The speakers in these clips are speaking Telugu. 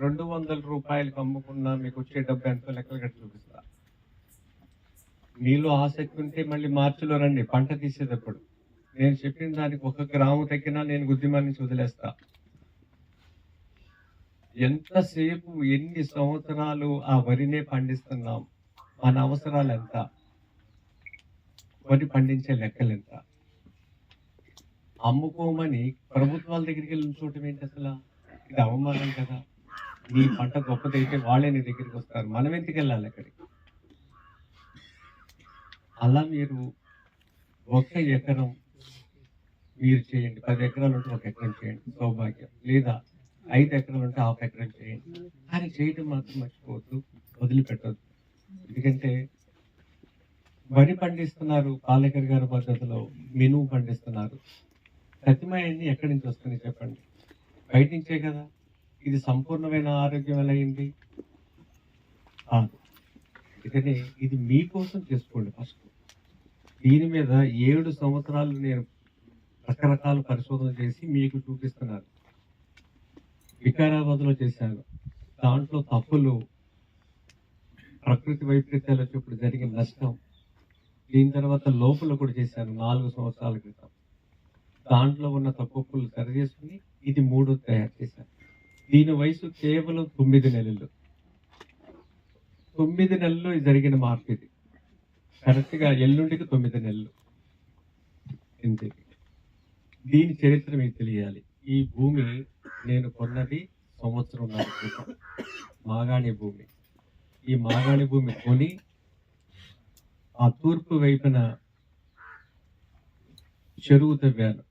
రెండు వందల రూపాయలకు అమ్ముకున్నా మీకు వచ్చే డబ్బు ఎంతో లెక్కలు కట్టి చూపిస్తా. మీలో ఆసక్తి ఉంటే మళ్ళీ మార్చిలో రండి పంట తీసేటప్పుడు. నేను చెప్పిన దానికి ఒక గ్రాము తగ్గినా నేను గుద్దిమాన్ని వదిలేస్తా. ఎంతసేపు ఎన్ని సంవత్సరాలు ఆ వరినే పండిస్తున్నాం? మన అవసరాలు ఎంత? వరి పండించే లెక్కలు ఎంత? అమ్ముకోమని ప్రభుత్వాల దగ్గరికి వెళ్ళిన చూడటం ఏంటి అసలు? ఇది అవమానం కదా. నీ పంట గొప్పదైతే వాళ్ళే నీ దగ్గరికి వస్తారు. మనం ఎందుకు వెళ్ళాలి అక్కడికి? అలా మీరు ఒక ఎకరం మీరు చేయండి. పది ఎకరాలు ఉంటే ఒక ఎకరం చేయండి. సౌభాగ్యం. లేదా ఐదు ఎకరాలు ఉంటే హాఫ్ ఎకరం చేయండి. కానీ చేయటం మాత్రం మర్చిపోవద్దు. వదిలిపెట్టద్దు. ఎందుకంటే వరి పండిస్తున్నారు పాలేకర్ గారి పద్ధతిలో మినుము పండిస్తున్నారు. ప్రతిమాయాన్ని ఎక్కడి నుంచి వస్తుంది చెప్పండి? బయట నుంచే కదా? ఇది సంపూర్ణమైన ఆరోగ్యం ఎలా అయింది? కాదు. అందుకని ఇది మీకోసం చేసుకోండి ఫస్ట్. దీని మీద ఏడు సంవత్సరాలు నేను రకరకాల పరిశోధన చేసి మీకు చూపిస్తున్నాను. వికారాబాద్లో చేశాను. దాంట్లో తప్పులు ప్రకృతి వైపరీత్యాలు వచ్చినప్పుడు జరిగిన నష్టం దీని తర్వాత లోపల కూడా చేశాను నాలుగు సంవత్సరాల క్రితం. దాంట్లో ఉన్న తప్పులు సరి చేసుకుని ఇది మూడు తయారు చేశాను. దీని వయసు కేవలం తొమ్మిది నెలలు. తొమ్మిది నెలల్లో ఇది జరిగిన మార్పు ఇది. కరెక్ట్గా ఎల్లుండికి తొమ్మిది నెలలు. ఇంతే. దీని చరిత్ర మీకు తెలియాలి. ఈ భూమి నేను కొన్నది సంవత్సరం క్రితం. మాగాణి భూమి. ఈ మాగాణి భూమి కొని ఆ తూర్పు వైపున చెరువు తవ్వాను.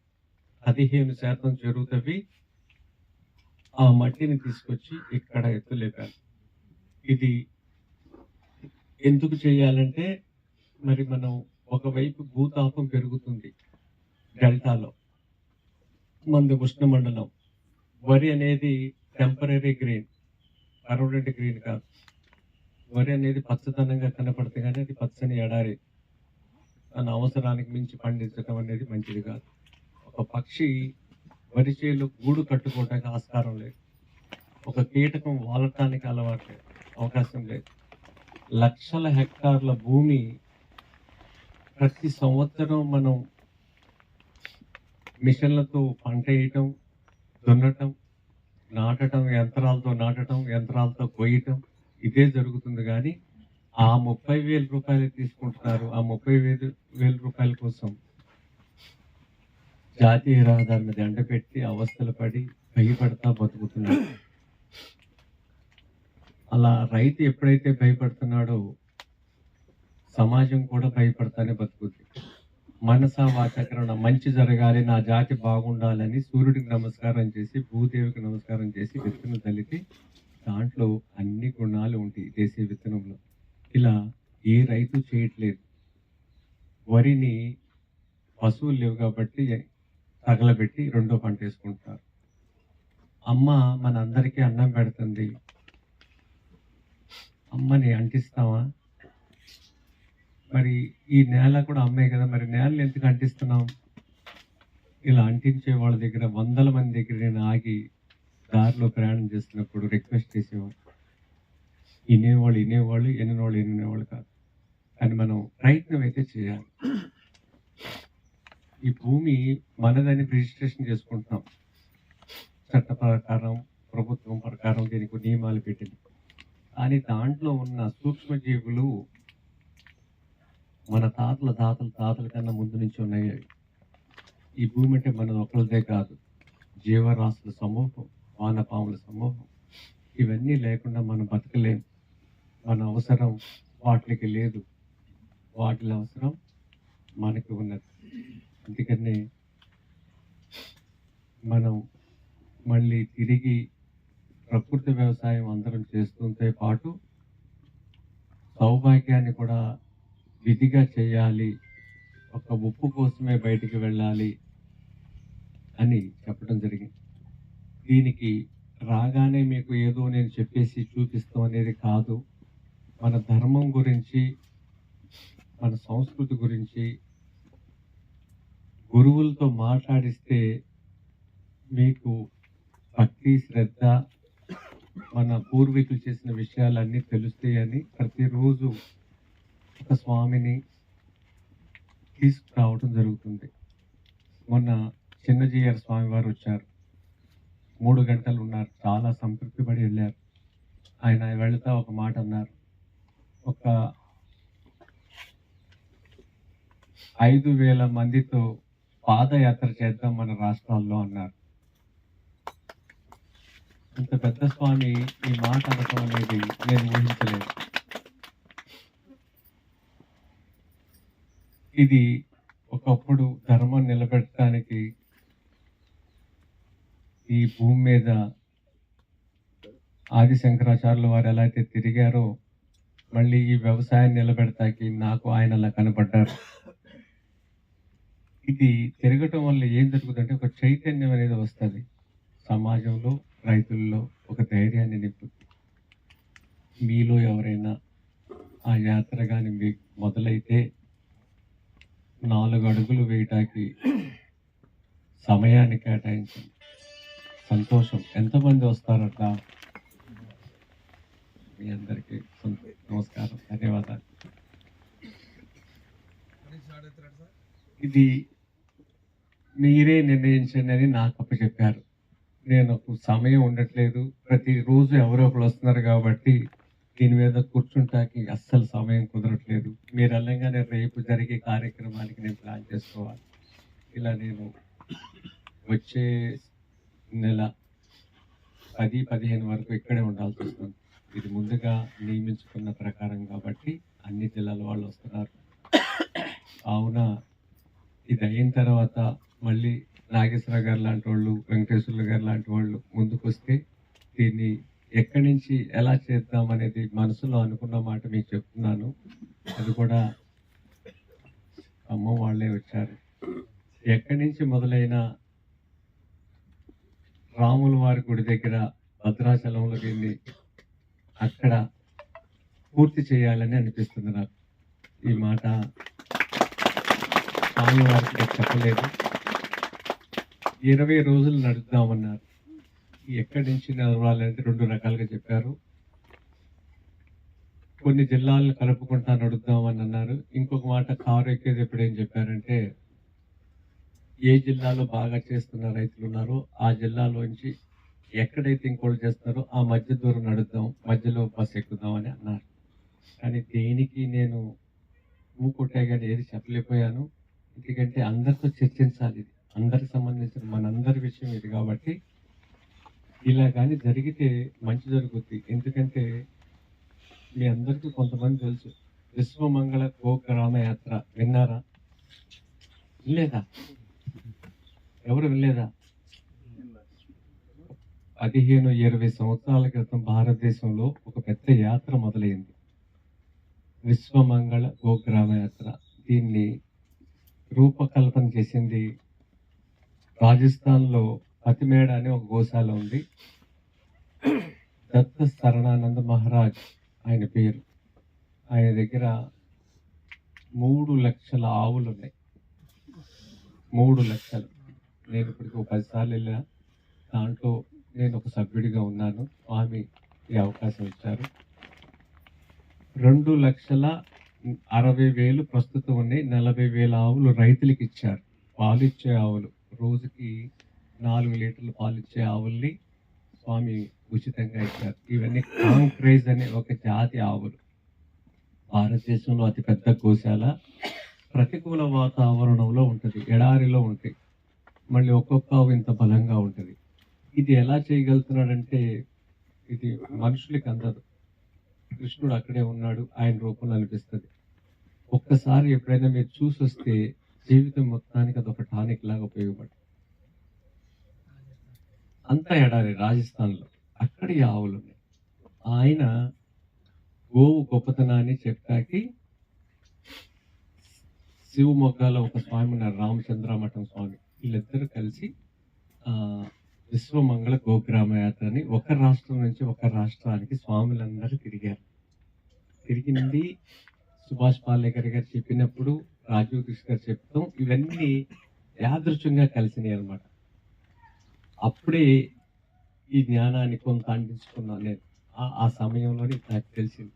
పదిహేను శాతం చెరువు తవ్వి ఆ మట్టిని తీసుకొచ్చి ఇక్కడ ఎత్తులేపాను ఇది ఎందుకు చేయాలంటే మరి మనం ఒకవైపు భూతాపం పెరుగుతుంది డెల్టాలో మంది ఉష్ణమండలం. వరి అనేది టెంపరీ గ్రీన్ పర్మనెంట్ గ్రీన్ కాదు. వరి అనేది పచ్చదనంగా కనపడుతుంది కానీ అది పచ్చని ఎడారి. తన అవసరానికి మించి పండించడం అనేది మంచిది కాదు. ఒక పక్షి వరి చేలు గూడు కట్టుకోవడానికి ఆస్కారం లేదు. ఒక కీటకం వాలటానికి అలవాటు అవకాశం లేదు. లక్షల హెక్టార్ల భూమి ప్రతి సంవత్సరం మనం మిషన్లతో పంట వేయటం దున్నటం నాటటం యంత్రాలతో నాటటం యంత్రాలతో కొయ్యటం ఇదే జరుగుతుంది కానీ ఆ ముప్పై వేల రూపాయలు తీసుకుంటున్నారు. ఆ ముప్పై వేలు వేల రూపాయల కోసం జాతీయ రహదారిని దండ పెట్టి అవస్థలు పడి భయపడతా బతుకుతున్నాడు. అలా రైతు ఎప్పుడైతే భయపడుతున్నాడో సమాజం కూడా భయపడతానే బతుకుతుంది మనస వాచకరణ మంచి జరగాలి నా జాతి బాగుండాలని సూర్యుడికి నమస్కారం చేసి భూదేవికి నమస్కారం చేసి విత్తనం తల్లితే దాంట్లో అన్ని గుణాలు ఉంటాయి దేశీయ విత్తనంలో. ఇలా ఏ రైతు చేయట్లేదు. వరిని పశువులు లేవు కాబట్టి తగలబెట్టి రెండో పంట వేసుకుంటారు. అమ్మ మన అందరికీ అన్నం పెడుతుంది. అమ్మని అంటిస్తావా? మరి ఈ నేల కూడా అమ్మే కదా మరి నేలను ఎందుకు అంటిస్తున్నాం ఇలా అంటించే వాళ్ళ దగ్గర వందల మంది దగ్గర నేను ఆగి దారిలో ప్రయాణం చేస్తున్నప్పుడు రిక్వెస్ట్ చేసేవాడు. వినేవాళ్ళు వినేవాళ్ళు వినేవాళ్ళు వినేవాళ్ళు కాదు. అని మనం ప్రయత్నం అయితే చేయాలి. ఈ భూమి మనదని రిజిస్ట్రేషన్ చేసుకుంటున్నాం. చట్ట ప్రకారం ప్రభుత్వం ప్రకారం దీనికి నియమాలు పెట్టింది. కానీ దాంట్లో ఉన్న సూక్ష్మజీవులు మన తాతల తాతల తాతల కన్నా ముందు నుంచి ఉన్నాయి. ఈ భూమి అంటే మనది ఒకరిదే కాదు. జీవరాశుల సమూహం వానపాముల సమూహం. ఇవన్నీ లేకుండా మనం బతకలేం. మన అవసరం వాటికి లేదు. వాటి అవసరం మనకి ఉన్నది. అందుకని మనం మళ్ళీ తిరిగి ప్రకృతి వ్యవసాయం అందరం చేస్తుంటే పాటు సౌభాగ్యాన్ని కూడా విధిగా చేయాలి ఒక ఉప్పు కోసమే బయటికి వెళ్ళాలి అని చెప్పడం జరిగింది. దీనికి రాగానే మీకు ఏదో నేను చెప్పేసి చూపిస్తాం అనేది కాదు. మన ధర్మం గురించి మన సంస్కృతి గురించి గురువులతో మాట్లాడిస్తే మీకు భక్తి శ్రద్ధ మన పూర్వీకులు చేసిన విషయాలన్నీ తెలుస్తాయని ప్రతిరోజు ఒక స్వామిని తీసుకురావడం జరుగుతుంది. మొన్న చిన్నజీయర్ స్వామి వారు వచ్చారు. మూడు గంటలు ఉన్నారు. చాలా సంతృప్తి పడి వెళ్ళారు. ఆయన వెళుతా ఒక మాట అన్నారు. ఒక ఐదు వేల మందితో పాదయాత్ర చేద్దాం మన రాష్ట్రాల్లో అన్నారు. ఇంత పెద్ద స్వామి ఈ మాట అనటం అనేది నేను ఊహించలేదు. ఇది ఒకప్పుడు ధర్మం నిలబెట్టడానికి ఈ భూమి మీద ఆది శంకరాచార్యులు వారు ఎలా అయితే తిరిగారో మళ్ళీ ఈ వ్యవసాయం నిలబెడతాకి నాకు ఆయన అలా కనపడ్డారు. ఇది తిరగటం వల్ల ఏం జరుగుతుందంటే ఒక చైతన్యం అనేది వస్తుంది. సమాజంలో రైతుల్లో ఒక ధైర్యాన్ని నింపుతుంది మీలో ఎవరైనా ఆ యాత్ర కానీ మీకు మొదలైతే నాలుగు అడుగులు వేయటానికి సమయాన్ని కేటాయించండి. సంతోషం. ఎంతమంది వస్తారట మీ అందరికీ నమస్కారం. ధన్యవాదాలు. ఇది మీరే నిర్ణయించండి అని నాకు అప్పచెప్పారు. నేను ఒక సమయం ఉండట్లేదు. ప్రతిరోజు ఎవరో ఒకరు వస్తున్నారు కాబట్టి దీని మీద కూర్చుంటాకి అస్సలు సమయం కుదరట్లేదు. మీరు వెళ్ళంగానే రేపు జరిగే కార్యక్రమానికి నేను ప్లాన్ చేసుకోవాలి. ఇలా నేను వచ్చే నెల పది పదిహేను వరకు ఇక్కడే ఉండాల్సి వస్తుంది. ఇది ముందుగా నియమించుకున్న ప్రకారం కాబట్టి అన్ని జిల్లాల వాళ్ళు వస్తున్నారు. కావున ఇది అయిన తర్వాత మళ్ళీ నాగేశ్వర గారు లాంటి వాళ్ళు వెంకటేశ్వర్లు గారు లాంటి వాళ్ళు ముందుకు వస్తే దీన్ని ఎక్కడి నుంచి ఎలా చేద్దాం అనేది మనసులో అనుకున్న మాట మీకు చెప్తున్నాను. అది కూడా అమ్మ వాళ్ళే వచ్చారు. ఎక్కడి నుంచి మొదలైన రాముల వారి గుడి దగ్గర భద్రాచలంలో వెళ్ళి అక్కడ పూర్తి చేయాలని అనిపిస్తుంది నాకు. ఈ మాట స్వామి వారికి చెప్పలేదు. ఇరవై రోజులు నడుద్దామన్నారు. ఎక్కడి నుంచి నడవాలంటే రెండు రకాలుగా చెప్పారు. కొన్ని జిల్లాలను కలుపుకుంటా నడుద్దామని అన్నారు. ఇంకొక మాట కారు ఎక్కేది ఎప్పుడు ఏం చెప్పారంటే ఏ జిల్లాలో బాగా చేస్తున్న రైతులు ఉన్నారో ఆ జిల్లాలోంచి ఎక్కడైతే ఇంకోళ్ళు చేస్తున్నారో ఆ మధ్య దూరం నడుద్దాం మధ్యలో బస్ ఎక్కుదామని అన్నారు. కానీ దేనికి నేను ఊకొట్టే కానీ ఏది చెప్పలేకపోయాను. ఎందుకంటే అందరితో చర్చించాలి ఇది. అందరికి సంబంధించిన మనందరి విషయం ఇది కాబట్టి ఇలా కానీ జరిగితే మంచి జరుగుద్ది. ఎందుకంటే మీ అందరికీ కొంతమంది తెలుసు. విశ్వమంగళ గోగ్రామ యాత్ర విన్నారా? వినలేదా? ఎవరు వినలేదా? పదిహేను ఇరవై సంవత్సరాల క్రితం భారతదేశంలో ఒక పెద్ద యాత్ర మొదలైంది. విశ్వమంగళ గోగ్రామ యాత్ర. దీన్ని రూపకల్పన చేసింది రాజస్థాన్లో పతిమేడ అనే ఒక గోశాల ఉంది. దత్త శరణానంద మహారాజ్ ఆయన పేరు. ఆయన దగ్గర మూడు లక్షల ఆవులు ఉన్నాయి. మూడు లక్షలు. నేను ఇప్పటికి ఒక పదిసార్లు వెళ్ళా దాంట్లో నేను ఒక సభ్యుడిగా ఉన్నాను. ఆమె ఈ అవకాశం ఇచ్చారు. రెండు లక్షల అరవై వేలు ప్రస్తుతం ఉన్నాయి. నలభై వేల ఆవులు రైతులకు ఇచ్చారు. పాలు ఇచ్చే ఆవులు. రోజుకి నాలుగు లీటర్లు పాలు ఇచ్చే ఆవుల్ని స్వామి ఉచితంగా ఇచ్చారు. ఇవన్నీ కాంక్రేజ్ అనే ఒక జాతి ఆవులు. భారతదేశంలో అతిపెద్ద గోశాల. ప్రతికూల వాతావరణంలో ఉంటుంది. ఎడారిలో ఉంటాయి. మళ్ళీ ఒక్కొక్క ఆవు ఇంత బలంగా ఉంటుంది. ఇది ఎలా చేయగలుగుతున్నాడంటే ఇది మనుషులకి అందదు. కృష్ణుడు అక్కడే ఉన్నాడు. ఆయన రూపంలో అనిపిస్తుంది. ఒక్కసారి ఎప్పుడైనా మీరు చూసి వస్తే జీవితం మొత్తానికి అదొక టానిక్ లాగా ఉపయోగపడుతుంది. అంతా ఎడారి రాజస్థాన్లో అక్కడ ఈ ఆవులు ఉన్నాయి. ఆయన గోవు గొప్పతనాన్ని చెప్పాకి శివమొగ్గాలో ఒక స్వామి ఉన్నారు రామచంద్ర మఠం స్వామి. వీళ్ళిద్దరూ కలిసి విశ్వమంగళ గోగ్రామ యాత్రని ఒక రాష్ట్రం నుంచి ఒక రాష్ట్రానికి స్వాములందరూ తిరిగారు. తిరిగింది సుభాష్ పాలేకర్ గారు చెప్పినప్పుడు రాజీవ్ కృష్ణ గారు చెప్పడం ఇవన్నీ యాదృశ్యంగా కలిసినాయి అనమాట అప్పుడే ఈ జ్ఞానాన్ని కొంత అందించుకున్నాను నేను. ఆ- ఆ సమయంలోనే నాకు తెలిసింది.